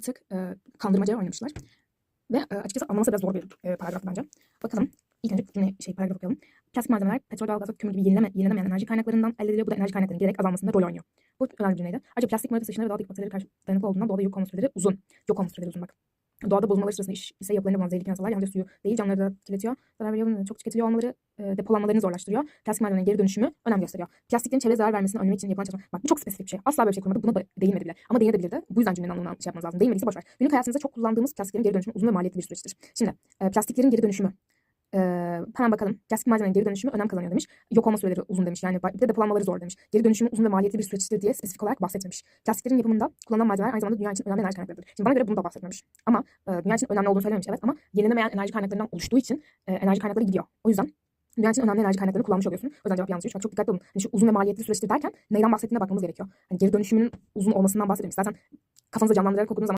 bir tık e, kandırmaca oynamışlar. Ve e, açıkçası anlaması biraz zor bir e, paragraf bence. Bakalım. İlk önce cümle şey paragraf okuyalım. Plastik malzemeler petrol, doğalgaz ve kömür gibi yenileme, yenilenemeyen enerji kaynaklarından elde ediliyor. Bu da enerji kaynaklarının giderek azalmasında rol oynuyor. Bu önemli bir cümleydi. Ayrıca plastik madde taşınır ve doğadaki bakterilere karşı dayanıklı olduğundan doğada yok olma süreleri uzun. Yok olma süreleri uzun bak. Doğada bozulmaları sırasında iş, ise yapılarında bulunan zehirli kimyasallar yalnızca suyu değil canlıları da kirletiyor. Zarar veriyor, çok tüketiliyor olmaları e, depolanmalarını zorlaştırıyor. Plastik malzemelerin geri dönüşümü önem gösteriyor. Plastiklerin çevre zarar vermesini önlemek için yapılan çalışma. Bak bu çok spesifik bir şey. Asla böyle bir şey kurmadı. Buna da değinmedi bile. Ama değinebilirdi. Bu yüzden cümlenin anlamını şey yapmanız lazım. Değinmediyse boş ver. Günlük hayatımızda çok kullandığımız plastiklerin geri dönüşümü uzun ve maliyetli bir süreçtir. Şimdi e, plastiklerin geri dönüşümü. Ee, hemen bakalım. Plastik malzemenin geri dönüşümü önem kazanıyor demiş. Yok olma süreleri uzun demiş. Yani bir de depolanmaları zor demiş. Geri dönüşümü uzun ve maliyetli bir süreçtir diye spesifik olarak bahsetmemiş. Plastiklerin yapımında kullanılan malzemeler aynı zamanda dünya için önemli enerji kaynaklarıdır. Şimdi bana göre bunu da bahsetmemiş. Ama e, dünya için önemli olduğunu söylememiş evet ama yenilenemeyen enerji kaynaklarından oluştuğu için e, enerji kaynakları gidiyor. O yüzden dünya için önemli enerji kaynaklarını kullanmış oluyorsun. O yüzden cevap yanlış. Çünkü çok dikkatli olun. Hani şu uzun ve maliyetli süreçtir derken neyden bahsettiğine bakmamız gerekiyor. Hani geri dönüşümünün uzun olmasından bahsetmemiş. Zaten kafanızda canlandırarak okuduğunuz zaman